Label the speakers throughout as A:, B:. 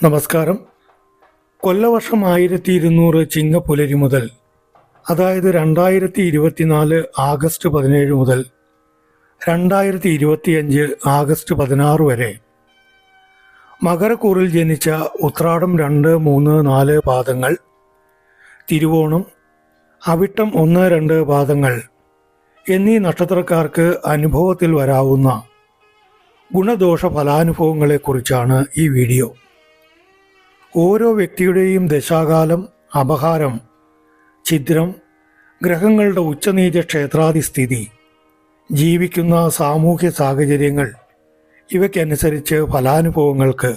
A: നമസ്കാരം. കൊല്ലവർഷം ആയിരത്തി ഇരുന്നൂറ് ചിങ്ങപ്പുലരി മുതൽ അതായത് രണ്ടായിരത്തി ഇരുപത്തിനാല് ആഗസ്റ്റ് പതിനേഴ് മുതൽ രണ്ടായിരത്തി ഇരുപത്തിയഞ്ച് ആഗസ്റ്റ് പതിനാറ് വരെ മകരക്കൂറിൽ ജനിച്ച ഉത്രാടം രണ്ട് മൂന്ന് നാല് പാദങ്ങൾ തിരുവോണം അവിട്ടം ഒന്ന് രണ്ട് പാദങ്ങൾ എന്നീ നക്ഷത്രക്കാർക്ക് അനുഭവത്തിൽ വരാവുന്ന ഗുണദോഷ ഫലാനുഭവങ്ങളെക്കുറിച്ചാണ് ഈ വീഡിയോ. ഓരോ വ്യക്തിയുടെയും ദശാകാലം അപഹാരം ഛിദ്രം ഗ്രഹങ്ങളുടെ ഉച്ചനീച ക്ഷേത്രാധിസ്ഥിതി ജീവിക്കുന്ന സാമൂഹ്യ സാഹചര്യങ്ങൾ ഇവയ്ക്കനുസരിച്ച് ഫലാനുഭവങ്ങൾക്ക്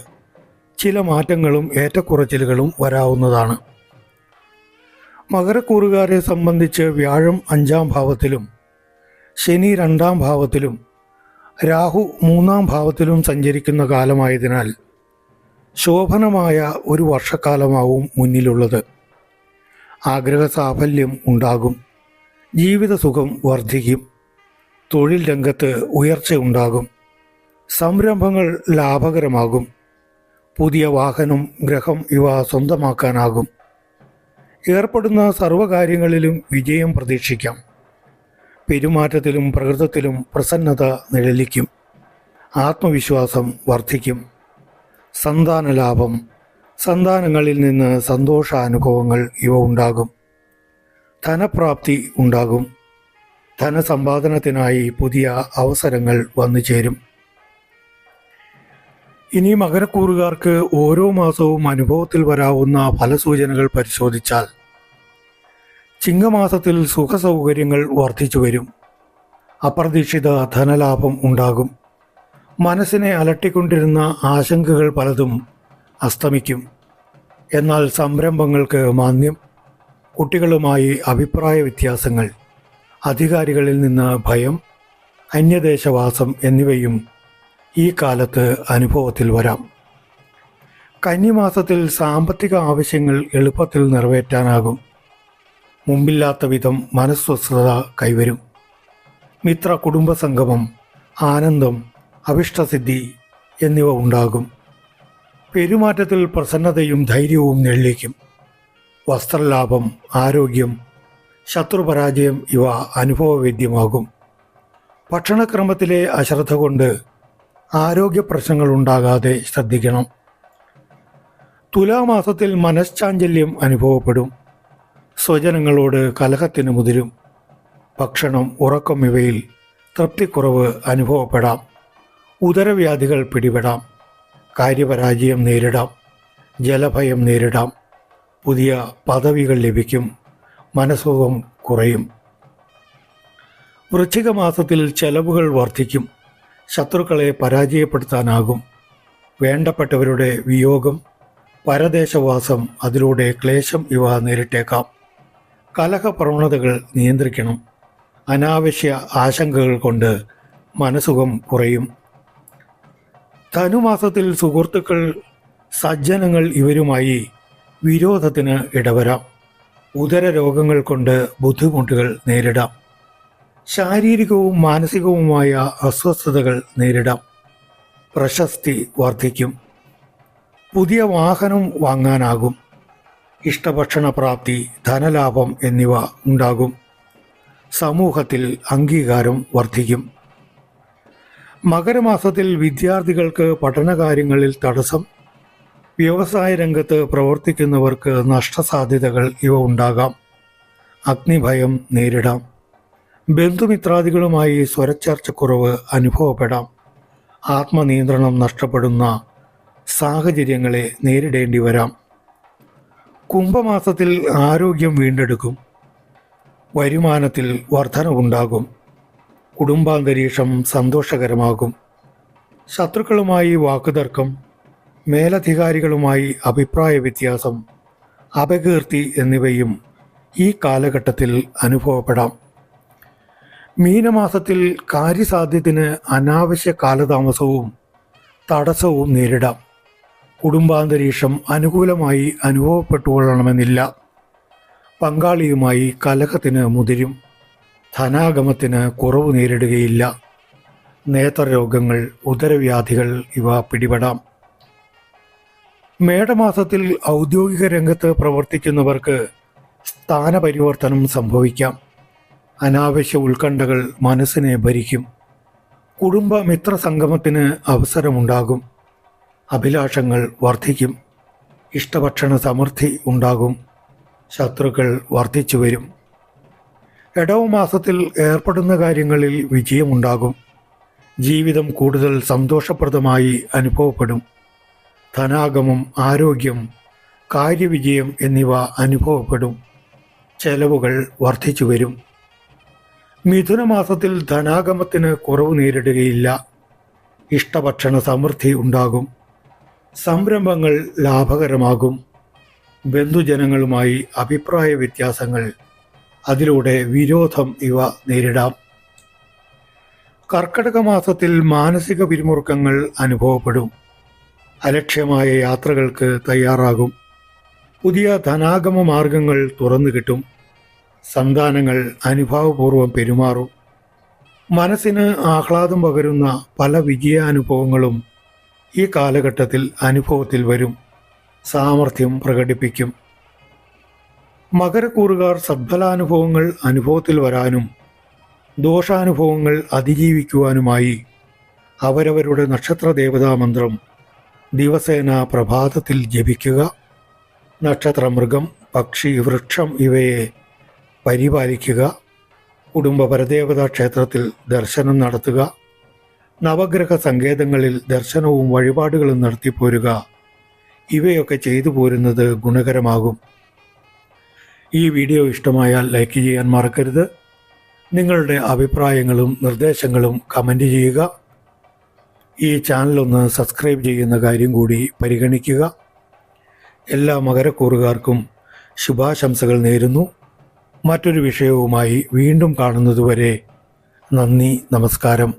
A: ചില മാറ്റങ്ങളും ഏറ്റക്കുറച്ചിലുകളും വരാവുന്നതാണ്. മകരക്കൂറുകാരെ സംബന്ധിച്ച് വ്യാഴം അഞ്ചാം ഭാവത്തിലും ശനി രണ്ടാം ഭാവത്തിലും രാഹു മൂന്നാം ഭാവത്തിലും സഞ്ചരിക്കുന്ന കാലമായതിനാൽ ശോഭനമായ ഒരു വർഷക്കാലമാവും മുന്നിലുള്ളത്. ആഗ്രഹ സാഫല്യം ഉണ്ടാകും. ജീവിതസുഖം വർദ്ധിക്കും തൊഴിൽ രംഗത്ത് ഉയർച്ച ഉണ്ടാകും. സംരംഭങ്ങൾ ലാഭകരമാകും. പുതിയ വാഹനം ഗ്രഹം ഇവ സ്വന്തമാക്കാനാകും. ഏർപ്പെടുന്ന സർവകാര്യങ്ങളിലും വിജയം പ്രതീക്ഷിക്കാം. പെരുമാറ്റത്തിലും പ്രകൃതത്തിലും പ്രസന്നത നിഴലിക്കും. ആത്മവിശ്വാസം വർദ്ധിക്കും സന്താന ലാഭം സന്താനങ്ങളിൽ നിന്ന് സന്തോഷാനുഭവങ്ങൾ ഇവ ഉണ്ടാകും. ധനപ്രാപ്തി ഉണ്ടാകും. ധനസമ്പാദനത്തിനായി പുതിയ അവസരങ്ങൾ വന്നു ചേരും. ഇനി മകരക്കൂറുകാർക്ക് ഓരോ മാസവും അനുഭവത്തിൽ വരാവുന്ന ഫലസൂചനകൾ പരിശോധിച്ചാൽ ചിങ്ങമാസത്തിൽ സുഖസൗകര്യങ്ങൾ വർദ്ധിച്ചു വരും. അപ്രതീക്ഷിത ധനലാഭം ഉണ്ടാകും. മനസ്സിനെ അലട്ടിക്കൊണ്ടിരുന്ന ആശങ്കകൾ പലതും അസ്തമിക്കും. എന്നാൽ സംരംഭങ്ങൾക്ക് മാന്യം കുട്ടികളുമായി അഭിപ്രായ വ്യത്യാസങ്ങൾ അധികാരികളിൽ നിന്ന് ഭയം അന്യദേശവാസം എന്നിവയും ഈ കാലത്ത് അനുഭവത്തിൽ വരാം. കന്നിമാസത്തിൽ സാമ്പത്തിക ആവശ്യങ്ങൾ എളുപ്പത്തിൽ നിറവേറ്റാനാകും. മുമ്പില്ലാത്ത വിധം മനസ്വസ്ഥത കൈവരും. മിത്ര കുടുംബ സംഗമം ആനന്ദം അവിഷ്ടസിദ്ധി എന്നിവ ഉണ്ടാകും. പെരുമാറ്റത്തിൽ പ്രസന്നതയും ധൈര്യവും നെള്ളിക്കും വസ്ത്രലാഭം ആരോഗ്യം ശത്രുപരാജയം ഇവ അനുഭവവേദ്യമാകും. ഭക്ഷണക്രമത്തിലെ അശ്രദ്ധ കൊണ്ട് ആരോഗ്യ പ്രശ്നങ്ങൾ ഉണ്ടാകാതെ ശ്രദ്ധിക്കണം. തുലാമാസത്തിൽ മനഃശാഞ്ചല്യം അനുഭവപ്പെടും. സ്വജനങ്ങളോട് കലഹത്തിന് മുതിരും. ഭക്ഷണം ഉറക്കം ഇവയിൽ തൃപ്തിക്കുറവ് അനുഭവപ്പെടാം. ഉദരവ്യാധികൾ പിടിപെടാം. കാര്യപരാജയം നേരിടാം. ജലഭയം നേരിടാം. പുതിയ പദവികൾ ലഭിക്കും. മനസ്സുഖം കുറയും. വൃശ്ചിക മാസത്തിൽ ചെലവുകൾ വർദ്ധിക്കും. ശത്രുക്കളെ പരാജയപ്പെടുത്താനാകും. വേണ്ടപ്പെട്ടവരുടെ വിയോഗം പരദേശവാസം അതിലൂടെ ക്ലേശം ഇവ നേരിട്ടേക്കാം. കലഹപ്രവണതകൾ നിയന്ത്രിക്കണം. അനാവശ്യ ആശങ്കകൾ കൊണ്ട് മനസുഖം കുറയും. ധനുമാസത്തിൽ സുഹൃത്തുക്കൾ സജ്ജനങ്ങൾ ഇവരുമായി വിരോധത്തിന് ഇടവരാം. ഉദര രോഗങ്ങൾ കൊണ്ട് ബുദ്ധിമുട്ടുകൾ നേരിടാം. ശാരീരികവും മാനസികവുമായ അസ്വസ്ഥതകൾ നേരിടാം. പ്രശസ്തി വർദ്ധിക്കും. പുതിയ വാഹനം വാങ്ങാനാകും. ഇഷ്ടഭക്ഷണ പ്രാപ്തി ധനലാഭം എന്നിവ ഉണ്ടാകും. സമൂഹത്തിൽ അംഗീകാരം വർദ്ധിക്കും. മകരമാസത്തിൽ വിദ്യാർത്ഥികൾക്ക് പഠനകാര്യങ്ങളിൽ തടസ്സം. വ്യവസായ രംഗത്ത് പ്രവർത്തിക്കുന്നവർക്ക് നഷ്ടസാധ്യതകൾ ഇവ ഉണ്ടാകാം. അഗ്നിഭയം നേരിടാം. ബന്ധുമിത്രാദികളുമായി സ്വരച്ചർച്ചക്കുറവ് അനുഭവപ്പെടാം. ആത്മനിയന്ത്രണം നഷ്ടപ്പെടുന്ന സാഹചര്യങ്ങളെ നേരിടേണ്ടി വരാം. കുംഭമാസത്തിൽ ആരോഗ്യം വീണ്ടെടുക്കും. വരുമാനത്തിൽ വർധനവുണ്ടാകും. കുടുംബാന്തരീക്ഷം സന്തോഷകരമാകും. ശത്രുക്കളുമായി വാക്കുതർക്കം മേലധികാരികളുമായി അഭിപ്രായ വ്യത്യാസം അപകീർത്തി എന്നിവയും ഈ കാലഘട്ടത്തിൽ അനുഭവപ്പെടാം. മീനമാസത്തിൽ കാര്യസാധ്യത്തിന് അനാവശ്യ കാലതാമസവും തടസ്സവും നേരിടാം. കുടുംബാന്തരീക്ഷം അനുകൂലമായി അനുഭവപ്പെട്ടുകൊള്ളണമെന്നില്ല. പങ്കാളിയുമായി കലഹത്തിന് മുതിരും. ധനാഗമത്തിന് കുറവ് നേരിടുകയില്ല. നേത്രരോഗങ്ങൾ ഉദരവ്യാധികൾ ഇവ പിടിപെടാം. മേടമാസത്തിൽ ഔദ്യോഗിക രംഗത്ത് പ്രവർത്തിക്കുന്നവർക്ക് സ്ഥാനപരിവർത്തനം സംഭവിക്കാം. അനാവശ്യ ഉത്കണ്ഠകൾ മനസ്സിനെ ഭരിക്കും. കുടുംബ മിത്ര സംഗമത്തിന് അവസരമുണ്ടാകും. അഭിലാഷങ്ങൾ വർദ്ധിക്കും. ഇഷ്ടഭക്ഷണ സമൃദ്ധി ഉണ്ടാകും. ശത്രുക്കൾ വർദ്ധിച്ചു വരും ഇടവ മാസത്തിൽ ഏർപ്പെടുന്ന കാര്യങ്ങളിൽ വിജയമുണ്ടാകും. ജീവിതം കൂടുതൽ സന്തോഷപ്രദമായി അനുഭവപ്പെടും. ധനാഗമം ആരോഗ്യം കാര്യവിജയം എന്നിവ അനുഭവപ്പെടും. ചെലവുകൾ വർദ്ധിച്ചു വരും. മിഥുനമാസത്തിൽ ധനാഗമത്തിന് കുറവ് നേരിടുകയില്ല. ഇഷ്ടഭക്ഷണ സമൃദ്ധി ഉണ്ടാകും. സംരംഭങ്ങൾ ലാഭകരമാകും. ബന്ധുജനങ്ങളുമായി അഭിപ്രായ വ്യത്യാസങ്ങൾ അതിലൂടെ വിരോധം ഇവ നേരിടാം. കർക്കടക മാസത്തിൽ മാനസിക പിരിമുറുക്കങ്ങൾ അനുഭവപ്പെടും. അലക്ഷ്യമായ യാത്രകൾക്ക് തയ്യാറാകും. പുതിയ ധനാഗമ മാർഗങ്ങൾ തുറന്നു കിട്ടും. സന്താനങ്ങൾ അനുഭാവപൂർവം പെരുമാറും. മനസ്സിന് ആഹ്ലാദം പകരുന്ന പല വിജയാനുഭവങ്ങളും ഈ കാലഘട്ടത്തിൽ അനുഭവത്തിൽ വരും. സാമർഥ്യം പ്രകടിപ്പിക്കും. മകരക്കൂറുകാർ സദ്ഫലാനുഭവങ്ങൾ അനുഭവത്തിൽ വരാനും ദോഷാനുഭവങ്ങൾ അതിജീവിക്കുവാനുമായി അവരവരുടെ നക്ഷത്ര ദേവതാ മന്ത്രം ദിവസേന പ്രഭാതത്തിൽ ജപിക്കുക. നക്ഷത്രമൃഗം പക്ഷി വൃക്ഷം ഇവയെ പരിപാലിക്കുക. കുടുംബ പരദേവതാ ക്ഷേത്രത്തിൽ ദർശനം നടത്തുക. നവഗ്രഹ സങ്കേതങ്ങളിൽ ദർശനവും വഴിപാടുകളും നടത്തിപ്പോരുക. ഇവയൊക്കെ ചെയ്തു പോരുന്നത് ഗുണകരമാകും. ഈ വീഡിയോ ഇഷ്ടമായാൽ ലൈക്ക് ചെയ്യാൻ മറക്കരുത്. നിങ്ങളുടെ അഭിപ്രായങ്ങളും നിർദ്ദേശങ്ങളും കമന്റ് ചെയ്യുക. ഈ ചാനലൊന്ന് സബ്സ്ക്രൈബ് ചെയ്യുന്ന കാര്യം കൂടി പരിഗണിക്കുക. എല്ലാ മകരക്കൂറുകാർക്കും ശുഭാശംസകൾ നേരുന്നു. മറ്റൊരു വിഷയവുമായി വീണ്ടും കാണുന്നതുവരെ നന്ദി നമസ്കാരം.